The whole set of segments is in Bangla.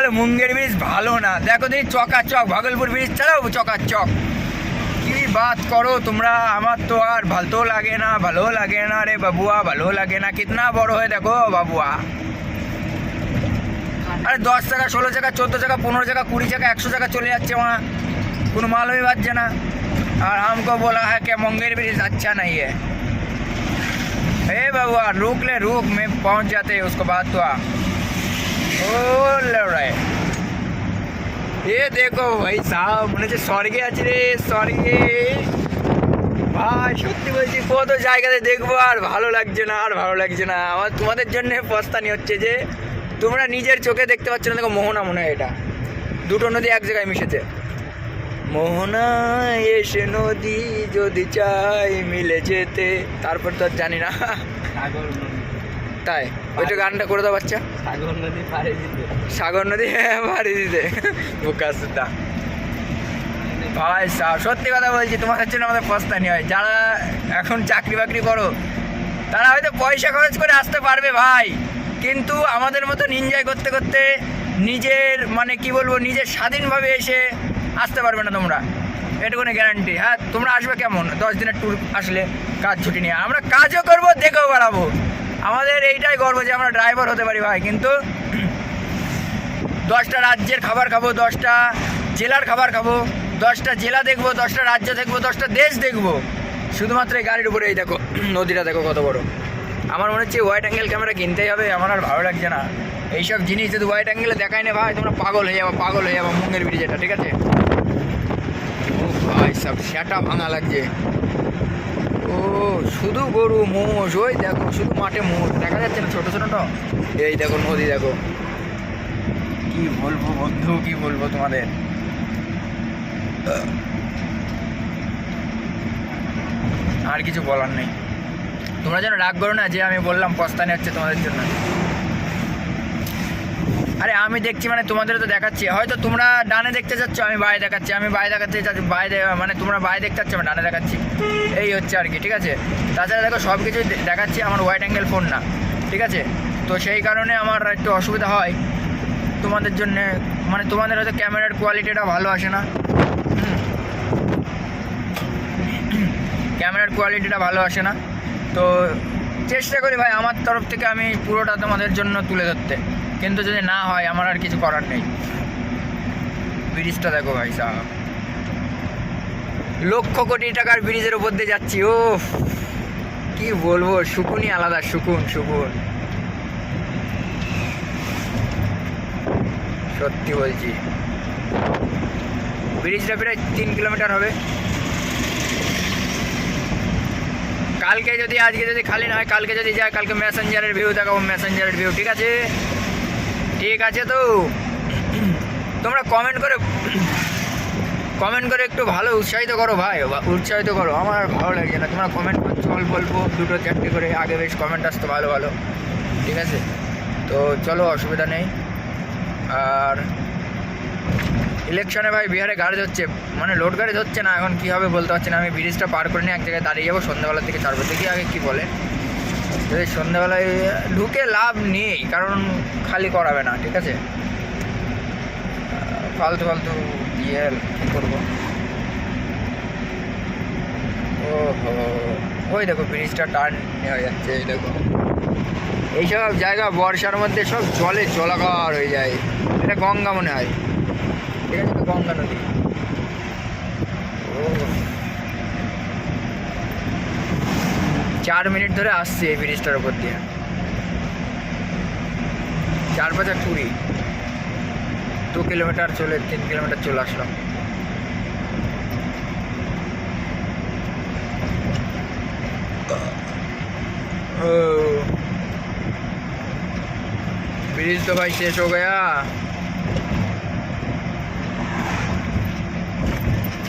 বলে মুঙ্গের ব্রিজ ভালো না দেখো দেখি চকাচক ভাগলপুর ব্রিজ ছাড়াও চকাচক কি বাত করো তোমরা আমার তো আর ভালো লাগে না ভালো লাগে না রে বাবুয়া ভালো লাগে না কিতনা বড় হয়ে দেখো বাবুয়া আরে দশ টাকা ষোলো টাকা চোদ্দো টাকা পনেরো টাকা কুড়ি টাকা একশো টাকা চলে যাচ্ছে वहाँ কোনো मालूम বাজছে না আর हमको बोला है कि मुंगेर ब्रिज अच्छा नहीं है हे बाबुआ रुक ले रुक मैं पहुंच जाते हैं उसको बाद तो आ রে এ দেখো ভাই সাহেব মনে হচ্ছে স্বর্গে আছি রে স্বর্গে ভাই সত্যি বলছি কত জায়গাতে দেখব আর ভালো লাগছে না আর ভালো লাগছে না আমার তোমাদের জন্য পস্তানি হচ্ছে যে তোমরা নিজের চোখে দেখতে পাচ্ছ না দেখো মোহনা মনে হয় এটা দুটো নদী এক জায়গায় মিশেছে মোহনা এসে নদী যদি চাই মিলে যেতে তারপর তো আর জানি না তাই? ওইটা গানটা করে দাও বাচ্চা। সাগর নদী পাড়ে দিতে। সাগর নদী বাড়ি দিতে। বোকা সুদ্ধা ভাই সাহেব সত্যি কথা বলছি তোমাদের জন্য আমাদের পস্তানি হয় যারা এখন চাকরি বাকরি করো তারা হয়তো পয়সা খরচ করে আসতে পারবে ভাই। কিন্তু আমাদের মতন এনজয় করতে করতে নিজের মানে কি বলব নিজের স্বাধীনভাবে এসে আসতে পারবে না তোমরা। এটা কোনো গ্যারান্টি হ্যাঁ তোমরা আসবে কেমন? দশ দিনের ট্যুর আসলে কাজ ছুটি নিয়ে। আমরা কাজও করব দেখেও বেড়াবো। আমাদের এইটাই গর্ব যে আমরা ড্রাইভার হতে পারি ভাই, কিন্তু দশটা রাজ্যের খাবার খাব, দশটা জেলার খাবার খাব, দশটা জেলা দেখব, দশটা রাজ্য দেখব, দশটা দেশ দেখব। শুধুমাত্র এই গাড়ির উপরে এই দেখো, নদীটা দেখো কত বড়। আমার মনে হচ্ছে হোয়াইট অ্যাঙ্গেল ক্যামেরা কিনতেই হবে, আমার আর ভালো লাগছে না। এইসব জিনিস যদি হোয়াইট অ্যাঙ্গেলে দেখায় না ভাই, তোমরা পাগল হয়ে যাব, পাগল হয়ে যাব, মুঙ্গের ব্রিজ এটা, ঠিক আছে? ও ভাই, সব সেটা ভাঙা লাগছে। ও, শুধু গরু, মোষ, ওই দেখো, শুধু মাঠে মোষ, দেখা যাচ্ছে না ছোটো ছোটো এই দেখো নদী, দেখো। কি বলব বন্ধু, কি বলব তোমাদের? আর কিছু বলার নেই। তোমরা যেন রাগ করো না যে আমি বললাম, পস্তানি হচ্ছে তোমাদের জন্য। আরে আমি দেখছি মানে তোমাদের তো দেখাচ্ছি। হয়তো তোমরা ডানে দেখতে চাচ্ছ আমি বাই দেখাচ্ছি। আমি বাই দেখাতে চাচ্ছি বাই মানে তোমরা বাই দেখতে চাচ্ছ আমি ডানে দেখাচ্ছি। এই হচ্ছে আর কি, ঠিক আছে? তাছাড়া দেখো সব কিছুই দেখাচ্ছি, আমার হোয়াইট অ্যাঙ্গেল ফোন না, ঠিক আছে? তো সেই কারণে আমার একটু অসুবিধা হয়। তোমাদের জন্য মানে তোমাদের হয়তো ক্যামেরার কোয়ালিটিটা ভালো আসে না। ক্যামেরার কোয়ালিটিটা ভালো আসে না। তো চেষ্টা করি ভাই, আমার তরফ থেকে আমি পুরোটা তোমাদের জন্য তুলে ধরতে। কিন্তু যদি না হয়, আমার আর কিছু করার নেই। ব্রিজটা দেখো ভাই সাহেব লক্ষ কোটি টাকার ব্রিজের উপর দিয়ে যাচ্ছি ও কি বলব সুকুনই আলাদা সুকুন সুকুন সত্যি বলছি। ব্রিজটা প্রায় তিন কিলোমিটার হবে। কালকে যদি, আজকে যদি খালি না হয়, কালকে যদি যায়, কালকে মেসেঞ্জারের ভিউ দেখাবো মেসেঞ্জারের ভিউ ঠিক আছে? ঠিক আছে তো। তোমরা কমেন্ট করে কমেন্ট করে একটু ভালো উৎসাহিত করো ভাই। উৎসাহিত করো। আমার ভালো লাগছে না। তোমরা কমেন্ট করছ অল্প অল্প, দুটো চারটে করে। আগে বেশ কমেন্ট আসতো ভালো ভালো। ঠিক আছে? তো চলো, অসুবিধা নেই। আর ইলেকশনে ভাই বিহারে গাড়ি হচ্ছে মানে লোড গাড়ি হচ্ছে না। এখন কী হবে বলতে পারছি না। আমি ব্রিজটা পার করে নিয়ে এক জায়গায় দাঁড়িয়ে যাব। সন্ধ্যাবেলার দিকে ছাড়বো। দেখি আগে কী বলে। যদি সন্ধ্যাবেলায় ঢুকে লাভ নেই, কারণ খালি করাবে না, ঠিক আছে? ফালতু ফালতু দিয়ে কী করব? ও ওই দেখো, ব্রিজটা টার্ন হয়ে যাচ্ছে, এই দেখো। এইসব জায়গা বর্ষার মধ্যে সব জলে জলাকার হয়ে যায়। এটা গঙ্গা মনে হয়। ঠিক আছে গঙ্গা নদী ও চার মিনিট ধরে আসছে এই ব্রিজটার উপর দিয়ে চার পাঁচা কুড়ি দু কিলোমিটার চলে তিন কিলোমিটার চলে আসলাম ও ब्रिज तो भाई शेष हो गया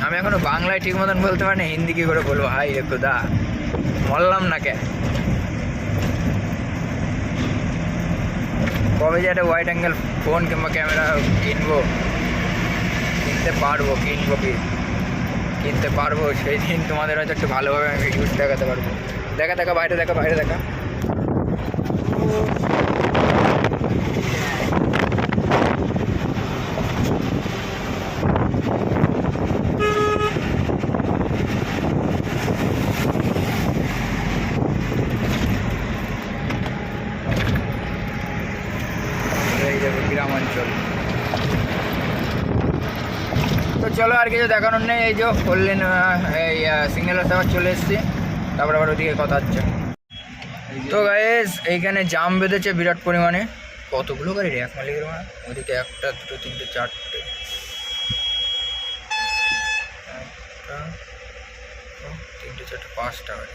আমি এখনো বাংলায় ঠিক মতন বলতে পারি না হিন্দি কি করে বলবো হাই রে খুদা মরলাম না কে? কবে যে একটা ওয়াইড অ্যাঙ্গেল ফোন কিংবা ক্যামেরা কিনবো, কিনতে পারব, কিনবো কি? কিনতে পারব সেই দিন তোমাদের হয়তো একটু ভালোভাবে আমি ভিডিওস দেখাতে পারব। দেখা দেখা, বাইরে দেখা বাইরে দেখা চলো আর কিছু দেখানোর নেই, এই যে করলেন এই সিঙ্গেল রাস্তা আবার চলে এসেছি। তারপর আবার ওদিকে কথা হচ্ছে। তো গাইস এইখানে জাম বেঁধেছে বিরাট পরিমাণে। কতগুলো গাড়ি এক মালিকের মা? ওদিকে একটা, দুটো, তিনটে, চারটে। তিনটে, চারটে, পাঁচটা গাড়ি।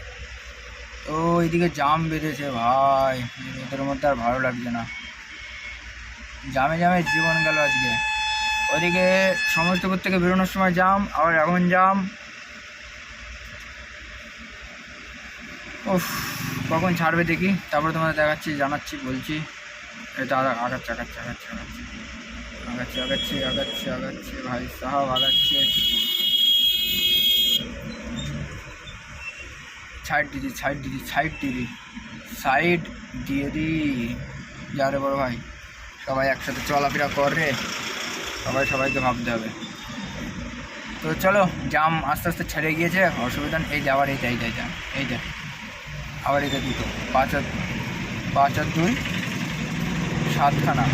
তো এইদিকে জাম বেঁধেছে ভাই। এদের মধ্যে আর ভালো লাগছে না। জামে জামে জীবন গেল আজকে। ওদিকে সমস্তপুর থেকে বেরোনোর সময় জাম, আবার এখন জাম। ওফ কখন ছাড়বে দেখি। তারপরে তোমাদের দেখাচ্ছি, জানাচ্ছি, বলছি। এটা আগাচ্ছি আগাচ্ছি, আগাচ্ছে, আগাচ্ছি। আগাচ্ছি আগাচ্ছি আগাচ্ছি আগাচ্ছি, ভাই সাহাব, আগাচ্ছি। সাইড দিদি সাইড দিদি সাইড দিদি সাইড দিয়ে দি। যা রে বড় ভাই, সবাই একসাথে চলাফেরা করে। সবাই সবাইকে ভাবতে হবে। তো চলো জাম আস্তে আস্তে ছেড়ে গিয়েছে অসুবিধা এই যে আবার এই যে এই যে, এই যে, আবার যে দুটো। পাঁচ আর পাঁচ আর দুই। সাতখানা।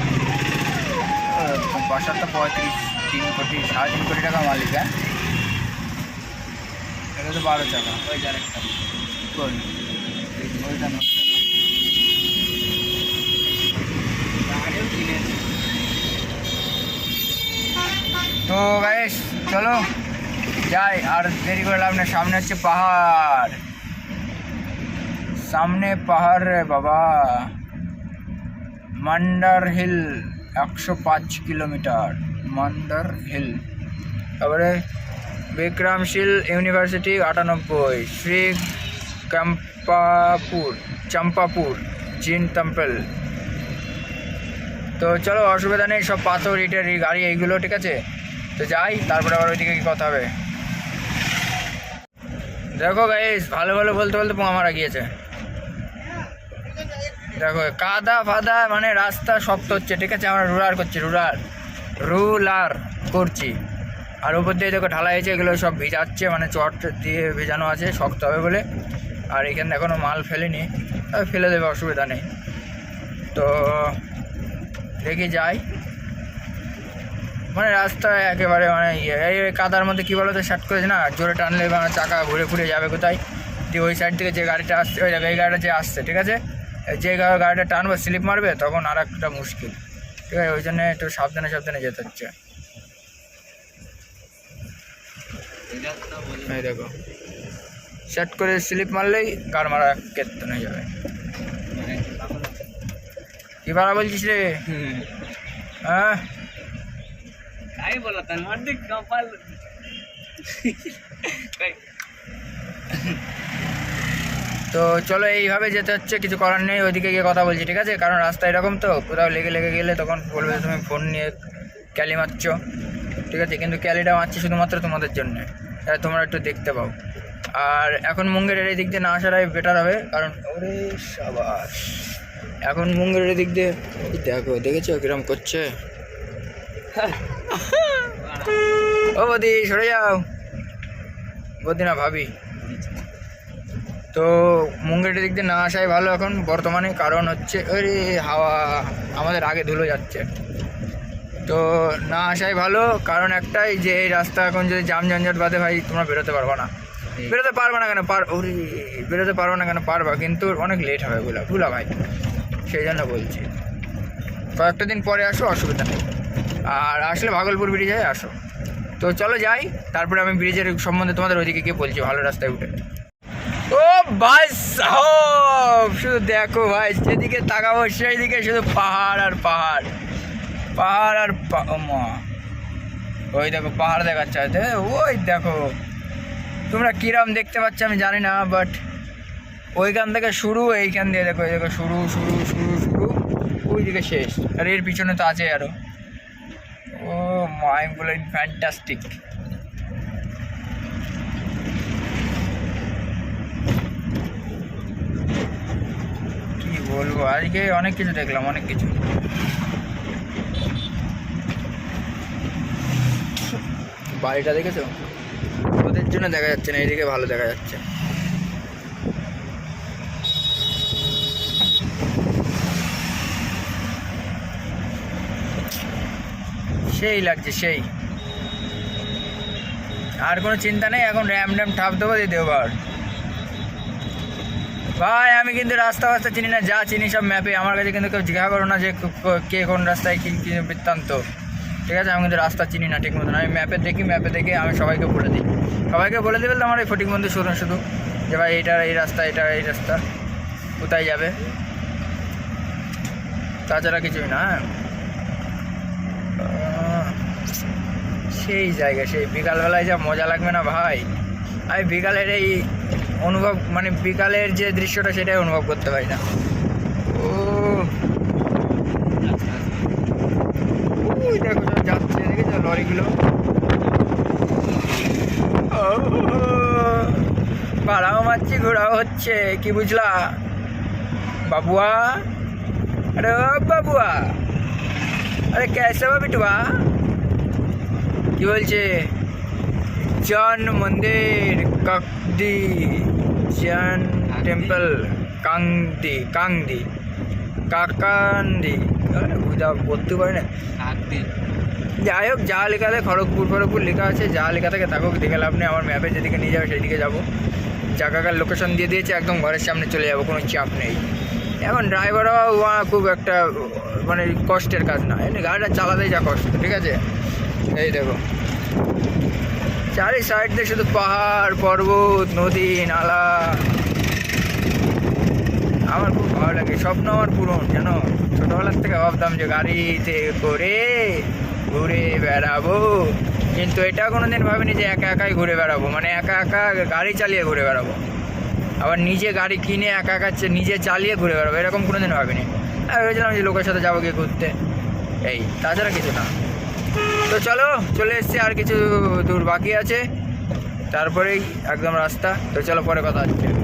বাসারটা পঁয়ত্রিশ তিন কোটি সাড়ে তিন কোটি টাকা মালিক হ্যাঁ? এটা তো বারো টাকা। ওই যে একটা ওইটা তো গাইস চলো যাই, আর দেরি করে লাভ নেই, সামনে হচ্ছে পাহাড়। সামনে পাহাড় রে বাবা। মান্ডার হিল, একশো পাঁচ কিলোমিটার মান্ডার হিল। তারপরে বিক্রমশীল ইউনিভার্সিটি, আটানব্বই, শ্রী কাম্পাপুর চম্পাপুর, জিন টেম্পল। তো চলো, অসুবিধা নেই, সব পাথর, ইটের গাড়ি, এইগুলো, ঠিক আছে? তো যাই, তারপরে আবার ওইদিকে কি কথা হবে। দেখো গাইস ভালো ভালো বলতে বলতে পোঙা মারা গিয়েছে। দেখো, কাদা ফাদা মানে রাস্তা শক্ত হচ্ছে, ঠিক আছে? আমরা রুলার করছি রুলার রুলার করছি। আর উপর দিয়ে দেখো ঢালাই হয়েছে, এগুলো সব ভিজাচ্ছে মানে চট দিয়ে ভেজানো আছে, শক্ত হবে বলে। আর এখানে এখনও মাল ফেলেনি, তবে ফেলে দেবে, অসুবিধা নেই। তো দেখি যাই। মানে রাস্তায় একেবারে মানে ইয়ে এই কাদার মধ্যে কী বলো তো শার্ট করেছে না জোরে টানলে মানে চাকা ঘুরে ঘুরে যাবে কোথায়? দিয়ে ওই সাইড থেকে যে গাড়িটা আসছে ওই এই গাড়িটা যে আসছে ঠিক আছে? যে গাড়িটা টানবে স্লিপ মারবে তখন আর একটা মুশকিল ঠিক আছে? ওই জন্য একটু সাবধানে সাবধানে যেতে হচ্ছে। এই দেখো সেট করে স্লিপ মারলেই কার মারা কেতন হয়ে যাবে। কি ভাড়া বলছিস রে? হ্যাঁ? তো চলো এইভাবে যেতে হচ্ছে কিছু করার নেই ওইদিকে গিয়ে কথা বলছি ঠিক আছে? কারণ রাস্তা এরকম তো কোথাও লেগে লেগে গেলে তখন বলবে তুমি ফোন নিয়ে ক্যালি মারছো। ঠিক আছে? কিন্তু ক্যালিটা মারছি শুধুমাত্র তোমাদের জন্য তাই তোমরা একটু দেখতে পাও। আর এখন মুঙ্গেরের এই দিক দিয়ে না আসাটাই বেটার হবে কারণ ওরে সাবাস। এখন মুঙ্গেরের দিক দিয়ে দেখো দেখেছ কীরকম করছে? ও বদি সরে যাও। বদি না ভাবি। তো মুঙ্গেটের দিক দিয়ে না আসাই ভালো এখন বর্তমানে কারণ হচ্ছে ওই হাওয়া আমাদের আগে ধুলো যাচ্ছে। তো না আসাই ভালো কারণ একটাই যে এই রাস্তা এখন যদি জাম ঝঞ্ঝট বাদে ভাই তোমরা বেরোতে পারবে না। বেরোতে পারবে না কেন? পার ওরে বেরোতে পারব না কেন? পারবা কিন্তু অনেক লেট হবে বুলা বুলা ভাই। সেই জন্য বলছি। কয়েকটা দিন পরে আসো অসুবিধা নেই। আর আসলে ভাগলপুর ব্রিজে আসো। তো চলো যাই, তারপরে আমি ব্রিজের সম্বন্ধে তোমাদের ওইদিকে গিয়ে বলছি, ভালো রাস্তায় উঠে। ও ভাই শুধু দেখো ভাই, যেদিকে তাকাবো সেই দিকে শুধু পাহাড় আর পাহাড়। পাহাড় আর মা। ওই দেখো, পাহাড় দেখাচ্ছে হয়তো ওই দেখো। তোমরা কিরাম দেখতে পাচ্ছ আমি জানি না বাট ওইখান থেকে শুরু, এইখান দিয়ে দেখো দেখো, শুরু শুরু শুরু শুরু ওই দিকে শেষ। আর এর পিছনে তো আছে আরও। ও মাই বলেন ফ্যান্টাস্টিক। কি বলব? আজকে অনেক কিছু দেখলাম, অনেক কিছু। বাড়িটা দেখেছ? ওদের জন্য দেখা যাচ্ছে না, এইদিকে ভালো দেখা যাচ্ছে। সেই লাগছে, সেই। আর কোনো চিন্তা নেই, এখন র্যাম ড্যাম ঠাপ দেবো, দিয়ে দেওবার ভাই, আমি কিন্তু রাস্তা ফাস্তা চিনি না, যা চিনি সব ম্যাপে। আমার কাছে কিন্তু কেউ জিজ্ঞাসা করো না যে কে কোন রাস্তায় কী কী বৃত্তান্ত। ঠিক আছে, আমি কিন্তু রাস্তা চিনি না ঠিক মতন। আমি ম্যাপে দেখি, ম্যাপে দেখে আমি সবাইকে বলে দিই। সবাইকে বলে দিবে তো আমার এই ফটিক বন্ধু শুধু শুধু। যে ভাই এটা এই রাস্তা, এটা, এই রাস্তা। কোথায় যাবে? তাছাড়া কিছুই না হ্যাঁ? সেই জায়গা সেই বিকালবেলায় যা মজা লাগবে না ভাই আমি বিকালের এই অনুভব মানে বিকালের যে দৃশ্যটা সেটাই অনুভব করতে পারি না ও ওই দেখো সব যাচ্ছে দেখেছো লরিগুলো ও, ভাড়াও মারছি ঘোরাও হচ্ছে কি বুঝলা বাবুয়া আরে ও বাবুয়া আরে कैसे हो बिटुआ কি বলছে? জন মন্দির কাকদি জন টেম্পল কাংদি কাংদি কাকান্দি। বুঝা বলতে পারি না। কাকদি। যাই হোক যা লেখা খড়গপুর খড়গপুর লেখা আছে যা লেখা থাকে থাকুক দেখে লাভ নেই আমার ম্যাপে যেদিকে নিয়ে যাবে সেদিকে যাব। জায়গাকার লোকেশন দিয়ে দিয়েছে একদম ঘরের সামনে চলে যাব কোনো চাপ নেই। এখন ড্রাইভারও খুব একটা মানে কষ্টের কাজ না। এমনি গাড়িটা চালাতেই যা কষ্ট ঠিক আছে? এই দেখো। চারি সাইড দিয়ে শুধু পাহাড়, পর্বত, নদী, নালা। আমার খুব ভালো লাগে, স্বপ্ন আমার পূরণ, জানো? ছোটবেলার থেকে ভাবতাম যে গাড়িতে করে ঘুরে বেড়াবো, কিন্তু এটা কোনোদিন ভাবিনি যে একা একাই ঘুরে বেড়াবো মানে একা একা গাড়ি চালিয়ে ঘুরে বেড়াবো। আবার নিজে গাড়ি কিনে একা একা নিজে চালিয়ে ঘুরে বেড়াবো, এরকম কোনোদিন ভাবিনি। আমি ভেবেছিলাম যে লোকের সাথে যাব গিয়ে ঘুরতে। এই, তাছাড়া কিছু না। তো চলো, চলে এসছি, আর কিছু দূর বাকি আছে। তারপরেই একদম রাস্তা। তো চলো, পরে কথা হচ্ছে।